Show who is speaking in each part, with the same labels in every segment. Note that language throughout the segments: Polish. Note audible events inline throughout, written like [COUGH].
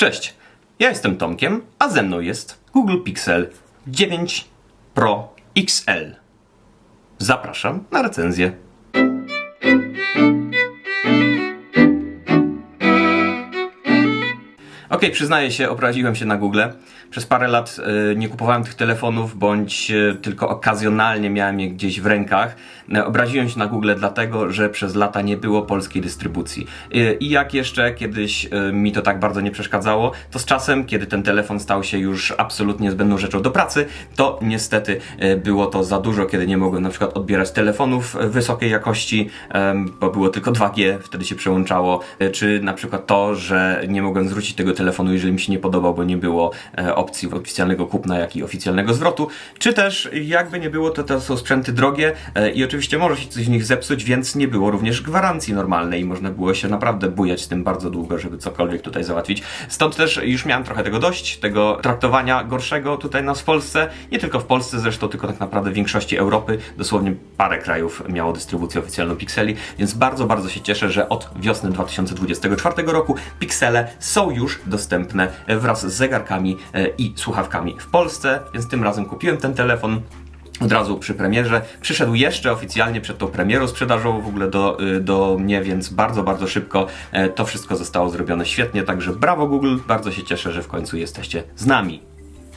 Speaker 1: Cześć, ja jestem Tomkiem, a ze mną jest Google Pixel 9 Pro XL. Zapraszam na recenzję. Okej, przyznaję się, obraziłem się na Google. Przez parę lat y, nie kupowałem tych telefonów, bądź y, tylko okazjonalnie miałem je gdzieś w rękach. Y, obraziłem się na Google dlatego, że przez lata nie było polskiej dystrybucji. Y, I jak jeszcze kiedyś y, mi to tak bardzo nie przeszkadzało, to z czasem, kiedy ten telefon stał się już absolutnie zbędną rzeczą do pracy, to niestety było to za dużo, kiedy nie mogłem na przykład odbierać telefonów wysokiej jakości, bo było tylko 2G, wtedy się przełączało, czy na przykład to, że nie mogłem zwrócić tego telefonu, jeżeli mi się nie podobał, bo nie było e, opcji oficjalnego kupna, jak i oficjalnego zwrotu, czy też jakby nie było, to to są sprzęty drogie e, i oczywiście może się coś w nich zepsuć, więc nie było również gwarancji normalnej i można było się naprawdę bujać z tym bardzo długo, żeby cokolwiek tutaj załatwić. Stąd też już miałem trochę tego dość, tego traktowania gorszego tutaj nas w Polsce, nie tylko w Polsce zresztą, tylko tak naprawdę w większości Europy, dosłownie parę krajów miało dystrybucję oficjalną Pixeli, więc bardzo, bardzo się cieszę, że od wiosny 2024 roku Pixele są już dostępne wraz z zegarkami e, i słuchawkami w Polsce, więc tym razem kupiłem ten telefon. Od razu przy premierze. Przyszedł jeszcze oficjalnie przed tą premierą sprzedażową w ogóle do, y, do mnie, więc bardzo, bardzo szybko e, to wszystko zostało zrobione świetnie. Także brawo Google, bardzo się cieszę, że w końcu jesteście z nami.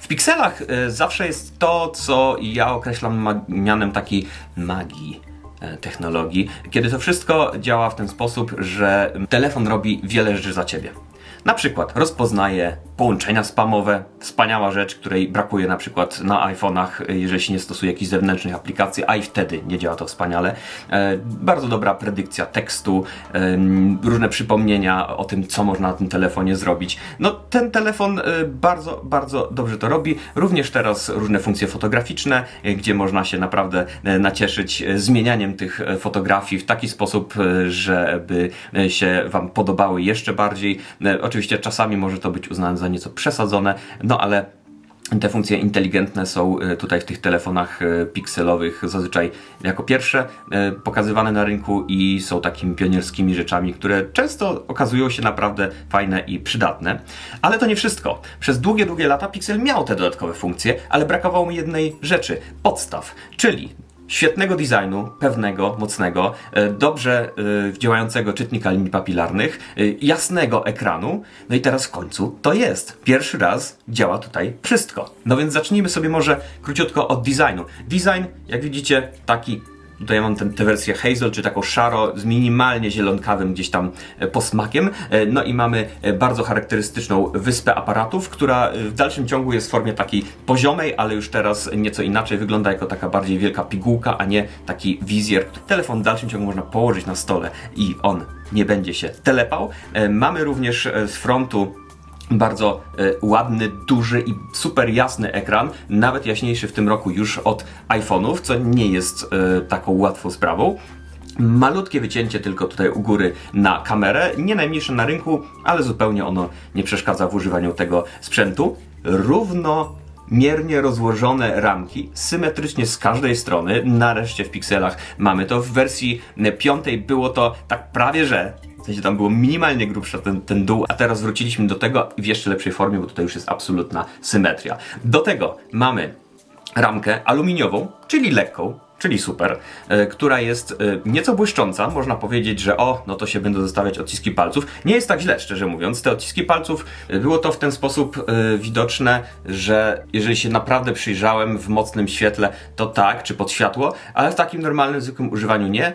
Speaker 1: W pikselach e, zawsze jest to, co ja określam mianem takiej magii e, technologii, kiedy to wszystko działa w ten sposób, że telefon robi wiele rzeczy za ciebie. Na przykład rozpoznaje połączenia spamowe, wspaniała rzecz, której brakuje na przykład na iPhone'ach, e, jeżeli się nie stosuje jakichś zewnętrznych aplikacji, a i wtedy nie działa to wspaniale. E, bardzo dobra predykcja tekstu, em, różne przypomnienia o tym, co można na tym telefonie zrobić. No, ten telefon e, bardzo, bardzo dobrze to robi. Również teraz różne funkcje fotograficzne, e, gdzie można się naprawdę e, nacieszyć e, zmienianiem tych e, fotografii w taki sposób, e, żeby e, się Wam podobały jeszcze bardziej. E, Oczywiście czasami może to być uznane za nieco przesadzone, no ale te funkcje inteligentne są e, tutaj w tych telefonach e, pikselowych zazwyczaj jako pierwsze e, pokazywane na rynku i są takimi pionierskimi rzeczami, które często okazują się naprawdę fajne i przydatne. Ale to nie wszystko. Przez długie, długie lata Pixel miał te dodatkowe funkcje, ale brakowało mu jednej rzeczy podstaw, czyli świetnego designu, pewnego, mocnego, e, dobrze e, działającego czytnika linii papilarnych, e, jasnego ekranu. No i teraz w końcu to jest. Pierwszy raz działa tutaj wszystko. No więc zacznijmy sobie może króciutko od designu. Design, jak widzicie, taki Tutaj ja mam tę wersję hazel, czy taką szaro, z minimalnie zielonkawym gdzieś tam e, posmakiem. E, No i mamy e, bardzo charakterystyczną wyspę aparatów, która w dalszym ciągu jest w formie takiej poziomej, ale już teraz nieco inaczej wygląda jako taka bardziej wielka pigułka, a nie taki wizjer. Telefon w dalszym ciągu można położyć na stole i on nie będzie się telepał. Mamy również z frontu bardzo e, ładny, duży i super jasny ekran, nawet jaśniejszy w tym roku już od iPhone'ów, co nie jest e, taką łatwą sprawą. Malutkie wycięcie tylko tutaj u góry na kamerę, nie najmniejsze na rynku, ale zupełnie ono nie przeszkadza w używaniu tego sprzętu. Równo miernie rozłożone ramki, symetrycznie z każdej strony. Nareszcie w pikselach mamy to. W wersji piątej było to tak prawie że. W sensie tam było minimalnie grubszy ten, ten dół, a teraz wróciliśmy do tego w jeszcze lepszej formie, bo tutaj już jest absolutna symetria. Do tego mamy ramkę aluminiową, czyli lekką, czyli super, e, która jest e, nieco błyszcząca. Można powiedzieć, że o, no to się będą zostawiać odciski palców. Nie jest tak źle, szczerze mówiąc. Te odciski palców e, było to w ten sposób widoczne, że jeżeli się naprawdę przyjrzałem w mocnym świetle, to tak, czy pod światło, ale w takim normalnym, zwykłym używaniu nie.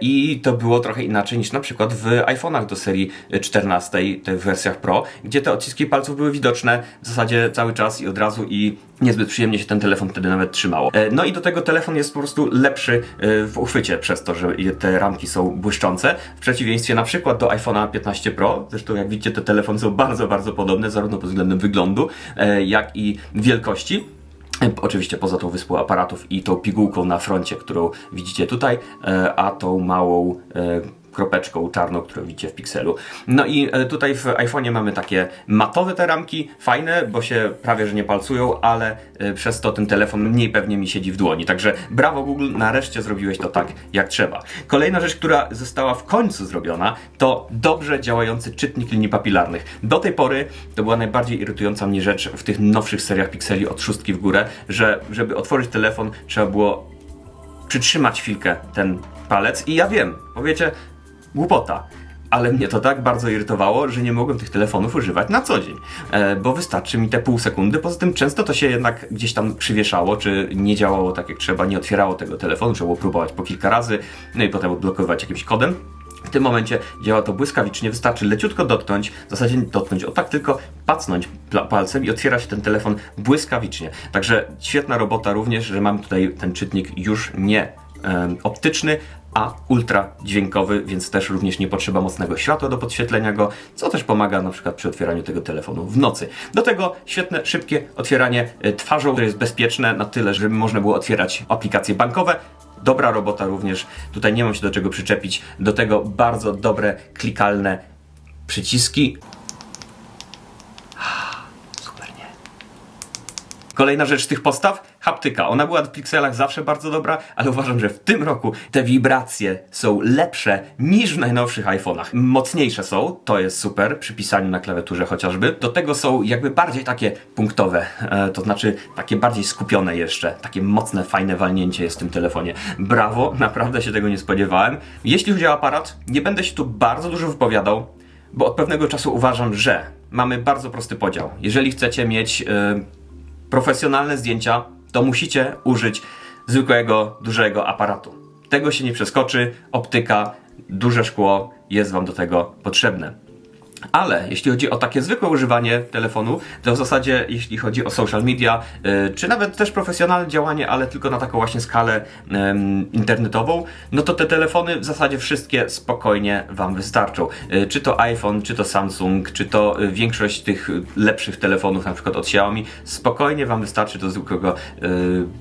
Speaker 1: I to było trochę inaczej niż na przykład w iPhone'ach do serii 14, tych wersjach Pro, gdzie te odciski palców były widoczne w zasadzie cały czas i od razu i niezbyt przyjemnie się ten telefon wtedy nawet trzymało. E, No i do tego telefon jest po prostu lepszy e, w uchwycie przez to, że te ramki są błyszczące. W przeciwieństwie na przykład do iPhone'a 15 Pro, zresztą jak widzicie te telefony są bardzo, bardzo podobne, zarówno pod względem wyglądu, e, jak i wielkości. Oczywiście poza tą wyspą aparatów i tą pigułką na froncie, którą widzicie tutaj, a tą małą kropeczką czarną, którą widzicie w Pixelu. No i e, tutaj w iPhone'ie mamy takie matowe te ramki, fajne, bo się prawie że nie palcują, ale e, przez to ten telefon mniej pewnie mi siedzi w dłoni. Także brawo Google, nareszcie zrobiłeś to tak jak trzeba. Kolejna rzecz, która została w końcu zrobiona, to dobrze działający czytnik linii papilarnych. Do tej pory to była najbardziej irytująca mnie rzecz w tych nowszych seriach Pixeli od szóstki w górę, że żeby otworzyć telefon trzeba było przytrzymać chwilkę ten palec i ja wiem, powiecie, głupota. Ale mnie to tak bardzo irytowało, że nie mogłem tych telefonów używać na co dzień, e, bo wystarczy mi te pół sekundy. Poza tym często to się jednak gdzieś tam przywieszało, czy nie działało tak jak trzeba, nie otwierało tego telefonu, trzeba było próbować po kilka razy, no i potem odblokowywać jakimś kodem. W tym momencie działa to błyskawicznie, wystarczy leciutko dotknąć, w zasadzie nie dotknąć, o tak tylko pacnąć palcem i otwiera się ten telefon błyskawicznie. Także świetna robota również, że mamy tutaj ten czytnik już nie optyczny, a ultra dźwiękowy, więc też również nie potrzeba mocnego światła do podświetlenia go, co też pomaga na przykład przy otwieraniu tego telefonu w nocy. Do tego świetne, szybkie otwieranie e, twarzą, które jest bezpieczne na tyle, żeby można było otwierać aplikacje bankowe. Dobra robota również, tutaj nie mam się do czego przyczepić. Do tego bardzo dobre, klikalne przyciski. Super, nie? Kolejna rzecz tych postaw, haptyka. Ona była w pikselach zawsze bardzo dobra, ale uważam, że w tym roku te wibracje są lepsze niż w najnowszych iPhone'ach. Mocniejsze są, to jest super, przy pisaniu na klawiaturze chociażby. Do tego są jakby bardziej takie punktowe, e, to znaczy takie bardziej skupione jeszcze. Takie mocne, fajne walnięcie jest w tym telefonie. Brawo, naprawdę się tego nie spodziewałem. Jeśli chodzi o aparat, nie będę się tu bardzo dużo wypowiadał, bo od pewnego czasu uważam, że mamy bardzo prosty podział. Jeżeli chcecie mieć... e, profesjonalne zdjęcia, to musicie użyć zwykłego, dużego aparatu. Tego się nie przeskoczy, optyka, duże szkło jest Wam do tego potrzebne. Ale jeśli chodzi o takie zwykłe używanie telefonu, to w zasadzie jeśli chodzi o social media, y, czy nawet też profesjonalne działanie, ale tylko na taką właśnie skalę internetową, no to te telefony w zasadzie wszystkie spokojnie Wam wystarczą. Y, Czy to iPhone, czy to Samsung, czy to y, większość tych lepszych telefonów, na przykład od Xiaomi, spokojnie Wam wystarczy do zwykłego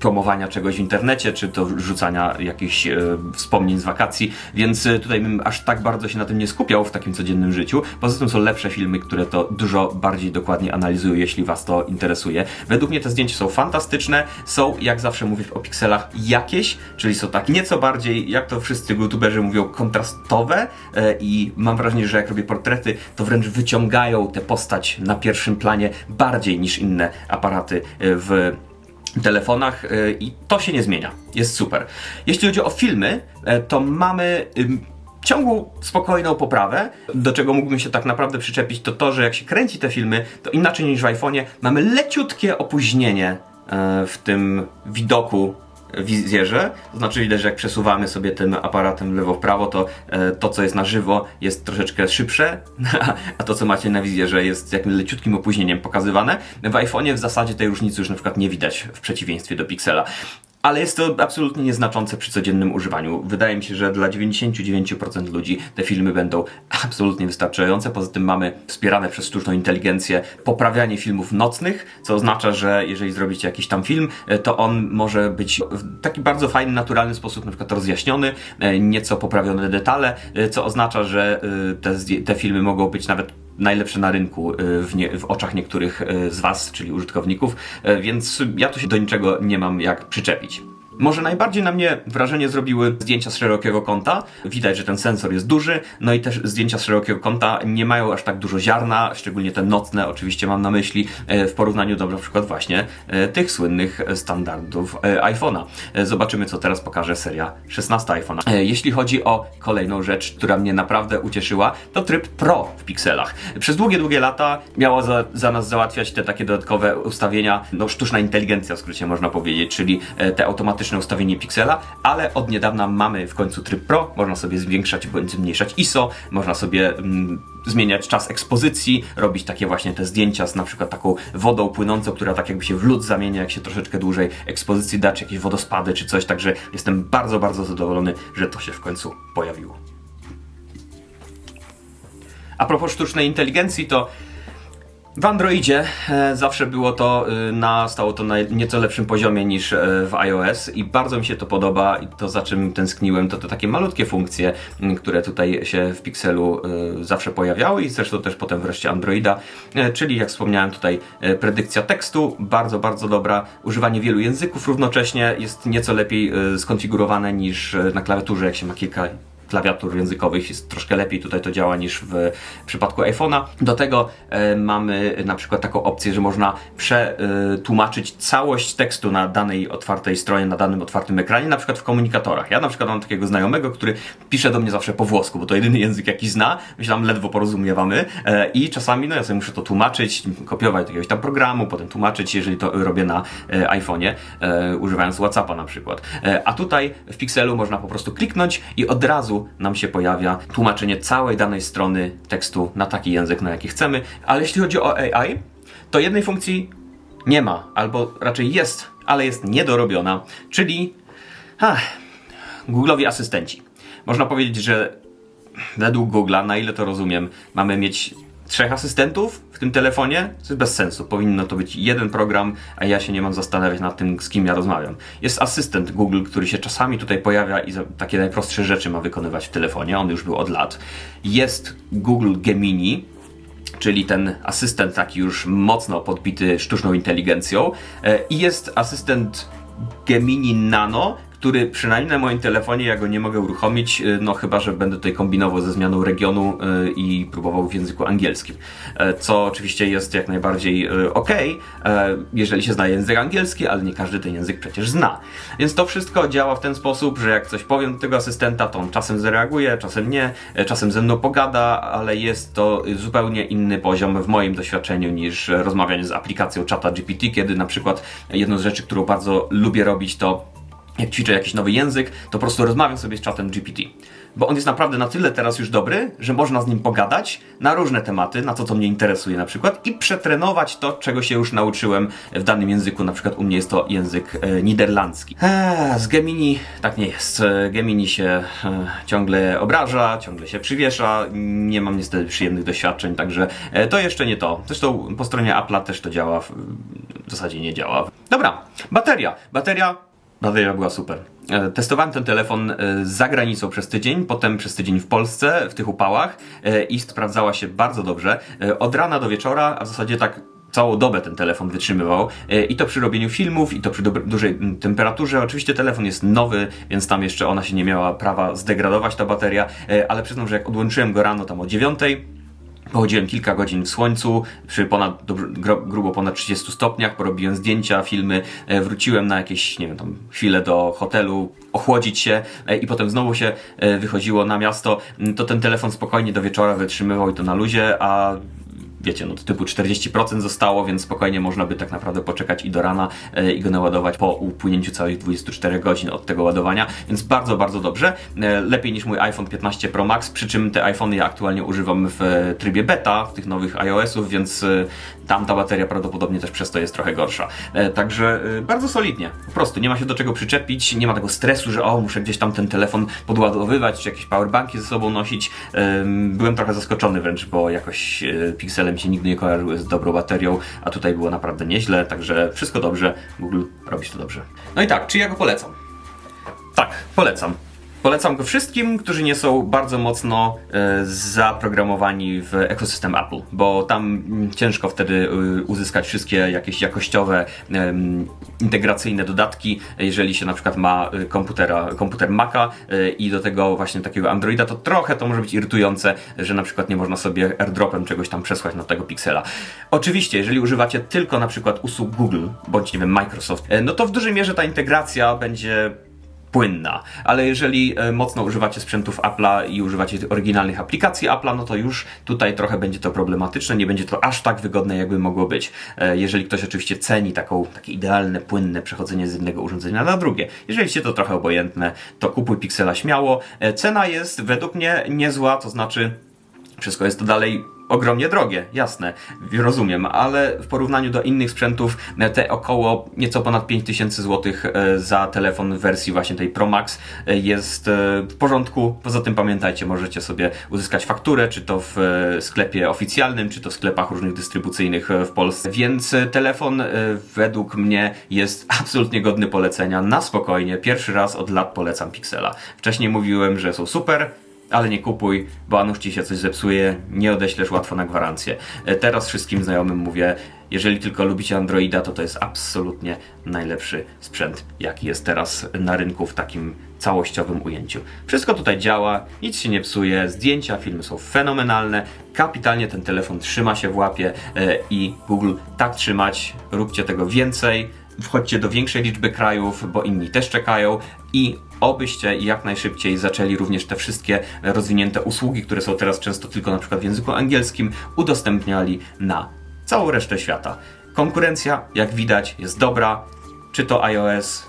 Speaker 1: promowania czegoś w internecie, czy to rzucania jakichś wspomnień z wakacji, więc tutaj bym aż tak bardzo się na tym nie skupiał w takim codziennym życiu. Poza tym są lepsze filmy, które to dużo bardziej dokładnie analizują, jeśli Was to interesuje. Według mnie te zdjęcia są fantastyczne, są, jak zawsze mówię o pikselach, jakieś, czyli są tak nieco bardziej, jak to wszyscy youtuberzy mówią, kontrastowe e, i mam wrażenie, że jak robię portrety, to wręcz wyciągają tę postać na pierwszym planie bardziej niż inne aparaty e, w telefonach e, i to się nie zmienia. Jest super. Jeśli chodzi o filmy, to mamy ciągłą, spokojną poprawę. Do czego mógłbym się tak naprawdę przyczepić, to to, że jak się kręci te filmy, to inaczej niż w iPhone'ie mamy leciutkie opóźnienie e, w tym widoku wizjerze, to znaczy widać, że jak przesuwamy sobie tym aparatem lewo w prawo, to e, to, co jest na żywo, jest troszeczkę szybsze, [LAUGHS] a to, co macie na wizjerze, jest jakimś leciutkim opóźnieniem pokazywane. W iPhone'ie w zasadzie tej różnicy już na przykład nie widać w przeciwieństwie do Pixela. Ale jest to absolutnie nieznaczące przy codziennym używaniu. Wydaje mi się, że dla 99% ludzi te filmy będą absolutnie wystarczające. Poza tym mamy wspierane przez sztuczną inteligencję poprawianie filmów nocnych, co oznacza, że jeżeli zrobicie jakiś tam film, e, to on może być w taki bardzo fajny, naturalny sposób na przykład rozjaśniony, e, nieco poprawione detale, e, co oznacza, że te, te filmy mogą być nawet najlepsze na rynku y, w, nie, w oczach niektórych y, z Was, czyli użytkowników, y, więc ja tu się do niczego nie mam jak przyczepić. Może najbardziej na mnie wrażenie zrobiły zdjęcia z szerokiego kąta. Widać, że ten sensor jest duży, no i też zdjęcia z szerokiego kąta nie mają aż tak dużo ziarna, szczególnie te nocne, oczywiście mam na myśli, e, w porównaniu do na przykład właśnie e, tych słynnych standardów e, iPhone'a. Zobaczymy, co teraz pokaże seria 16 iPhone'a. Jeśli chodzi o kolejną rzecz, która mnie naprawdę ucieszyła, to tryb Pro w pikselach. Przez długie, długie lata miało za, za nas załatwiać te takie dodatkowe ustawienia, no sztuczna inteligencja w skrócie można powiedzieć, czyli te automatyczne ustawienie piksela, ale od niedawna mamy w końcu tryb Pro, można sobie zwiększać bądź zmniejszać ISO, można sobie mm, zmieniać czas ekspozycji, robić takie właśnie te zdjęcia z na przykład taką wodą płynącą, która tak jakby się w lód zamienia, jak się troszeczkę dłużej ekspozycji da, czy jakieś wodospady, czy coś, także jestem bardzo, bardzo zadowolony, że to się w końcu pojawiło. A propos sztucznej inteligencji, to W Androidzie e, zawsze było to e, na, stało to na nieco lepszym poziomie niż e, w iOS i bardzo mi się to podoba i to za czym tęskniłem to te takie malutkie funkcje, które tutaj się w Pixelu zawsze pojawiały i zresztą też potem wreszcie Androida, czyli jak wspomniałem tutaj predykcja tekstu, bardzo, bardzo dobra, używanie wielu języków równocześnie jest nieco lepiej skonfigurowane niż na klawiaturze, jak się ma kilka klawiatur językowych jest troszkę lepiej tutaj to działa niż w przypadku iPhone'a. Do tego e, mamy na przykład taką opcję, że można przetłumaczyć całość tekstu na danej otwartej stronie, na danym otwartym ekranie, na przykład w komunikatorach. Ja na przykład mam takiego znajomego, który pisze do mnie zawsze po włosku, bo to jedyny język jaki zna, my ledwo porozumiewamy e, i czasami no ja sobie muszę to tłumaczyć, kopiować do jakiegoś tam programu, potem tłumaczyć, jeżeli to robię na e, iPhone'ie, e, używając Whatsappa na przykład. E, a tutaj w Pixelu można po prostu kliknąć i od razu nam się pojawia tłumaczenie całej danej strony tekstu na taki język, na jaki chcemy. Ale jeśli chodzi o AI, to jednej funkcji nie ma, albo raczej jest, ale jest niedorobiona, czyli Google'owi asystenci. Można powiedzieć, że według Google'a, na ile to rozumiem, mamy mieć trzech asystentów w tym telefonie, to jest bez sensu. Powinno to być jeden program, a ja się nie mam zastanawiać nad tym, z kim ja rozmawiam. Jest asystent Google, który się czasami tutaj pojawia i takie najprostsze rzeczy ma wykonywać w telefonie. On już był od lat. Jest Google Gemini, czyli ten asystent taki już mocno podbity sztuczną inteligencją. E, I jest asystent Gemini Nano, który przynajmniej na moim telefonie ja go nie mogę uruchomić, e, no chyba, że będę tutaj kombinował ze zmianą regionu e, i próbował w języku angielskim. E, Co oczywiście jest jak najbardziej ok, jeżeli się zna język angielski, ale nie każdy ten język przecież zna. Więc to wszystko działa w ten sposób, że jak coś powiem do tego asystenta, to on czasem zareaguje, czasem nie, e, czasem ze mną pogada, ale jest to zupełnie inny poziom w moim doświadczeniu niż e, rozmawianie z aplikacją czata GPT, kiedy na przykład jedną z rzeczy, którą bardzo lubię robić, to jak ćwiczę jakiś nowy język, to po prostu rozmawiam sobie z czatem GPT. Bo on jest naprawdę na tyle teraz już dobry, że można z nim pogadać na różne tematy, na to, co mnie interesuje na przykład, i przetrenować to, czego się już nauczyłem w danym języku. Na przykład u mnie jest to język e, niderlandzki. Eee, z Gemini tak nie jest. E, Gemini się e, ciągle obraża, ciągle się przywiesza. Nie mam niestety przyjemnych doświadczeń, także e, to jeszcze nie to. Zresztą po stronie Apple'a też to działa, w, w zasadzie nie działa. Dobra, bateria. Bateria Bateria była super. E, Testowałem ten telefon e, za granicą przez tydzień, potem przez tydzień w Polsce, w tych upałach e, i sprawdzała się bardzo dobrze. Od rana do wieczora, a w zasadzie tak całą dobę ten telefon wytrzymywał i to przy robieniu filmów, i to przy dużej temperaturze. Oczywiście telefon jest nowy, więc tam jeszcze ona się nie miała prawa zdegradować ta bateria, ale przyznam, że jak odłączyłem go rano tam o dziewiątej, Pochodziłem kilka godzin w słońcu, przy ponad, grubo ponad 30 stopniach, porobiłem zdjęcia, filmy, e, wróciłem na jakieś, nie wiem, tam chwilę do hotelu, ochłodzić się e, i potem znowu się e, wychodziło na miasto, m, to ten telefon spokojnie do wieczora wytrzymywał i to na luzie, a wiecie, no typu 40% zostało, więc spokojnie można by tak naprawdę poczekać i do rana e, i go naładować po upłynięciu całych 24 godzin od tego ładowania, więc bardzo, bardzo dobrze. E, lepiej niż mój iPhone 15 Pro Max, przy czym te iPhony ja aktualnie używam w e, trybie beta, w tych nowych iOS-ów, więc tam ta bateria prawdopodobnie też przez to jest trochę gorsza. Także bardzo solidnie, po prostu nie ma się do czego przyczepić, nie ma tego stresu, że o, muszę gdzieś tam ten telefon podładowywać, czy jakieś powerbanki ze sobą nosić. Em, Byłem trochę zaskoczony wręcz, bo jakoś Pixele mi się nigdy nie kojarzyły z dobrą baterią, a tutaj było naprawdę nieźle, także wszystko dobrze, Google robi to dobrze. No i tak, czy ja go polecam? Tak, polecam. Polecam go wszystkim, którzy nie są bardzo mocno e, zaprogramowani w ekosystem Apple, bo tam mm, ciężko wtedy e, uzyskać wszystkie jakieś jakościowe, integracyjne dodatki. Jeżeli się na przykład ma e, komputera, komputer Maca i do tego właśnie takiego Androida, to trochę to może być irytujące, że na przykład nie można sobie airdropem czegoś tam przesłać na tego Pixela. Oczywiście, jeżeli używacie tylko na przykład usług Google, bądź nie wiem, Microsoft, no to w dużej mierze ta integracja będzie płynna, ale jeżeli e, mocno używacie sprzętów Apple'a i używacie oryginalnych aplikacji Apple'a, no to już tutaj trochę będzie to problematyczne, nie będzie to aż tak wygodne, jakby mogło być. E, Jeżeli ktoś oczywiście ceni taką, takie idealne, płynne przechodzenie z jednego urządzenia na drugie. Jeżeli się to trochę obojętne, to kupuj Pixela śmiało. E, Cena jest według mnie niezła, to znaczy wszystko jest to dalej ogromnie drogie, jasne, rozumiem, ale w porównaniu do innych sprzętów e, te około nieco ponad 5000 zł e, za telefon w wersji właśnie tej Pro Max e, jest w porządku. Poza tym pamiętajcie, możecie sobie uzyskać fakturę, czy to w sklepie oficjalnym, czy to w sklepach różnych dystrybucyjnych w Polsce. Więc telefon według mnie jest [LAUGHS] absolutnie godny polecenia, na spokojnie. Pierwszy raz od lat polecam Pixela. Wcześniej mówiłem, że są super, ale nie kupuj, bo a nuż ci się coś zepsuje, nie odeślesz łatwo na gwarancję. E, Teraz wszystkim znajomym mówię, jeżeli tylko lubicie Androida, to to jest absolutnie najlepszy sprzęt, jaki jest teraz na rynku w takim całościowym ujęciu. Wszystko tutaj działa, nic się nie psuje, zdjęcia, filmy są fenomenalne, kapitalnie ten telefon trzyma się w łapie e, i Google tak trzymać, róbcie tego więcej, wchodźcie do większej liczby krajów, bo inni też czekają i obyście jak najszybciej zaczęli również te wszystkie rozwinięte usługi, które są teraz często tylko na przykład w języku angielskim, udostępniali na całą resztę świata. Konkurencja, jak widać, jest dobra, czy to iOS,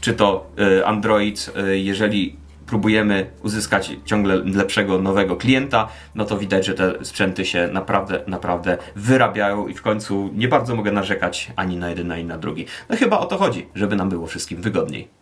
Speaker 1: czy to y, Android, y, jeżeli próbujemy uzyskać ciągle lepszego, nowego klienta, no to widać, że te sprzęty się naprawdę, naprawdę wyrabiają i w końcu nie bardzo mogę narzekać ani na jeden, ani na drugi. No chyba o to chodzi, żeby nam było wszystkim wygodniej.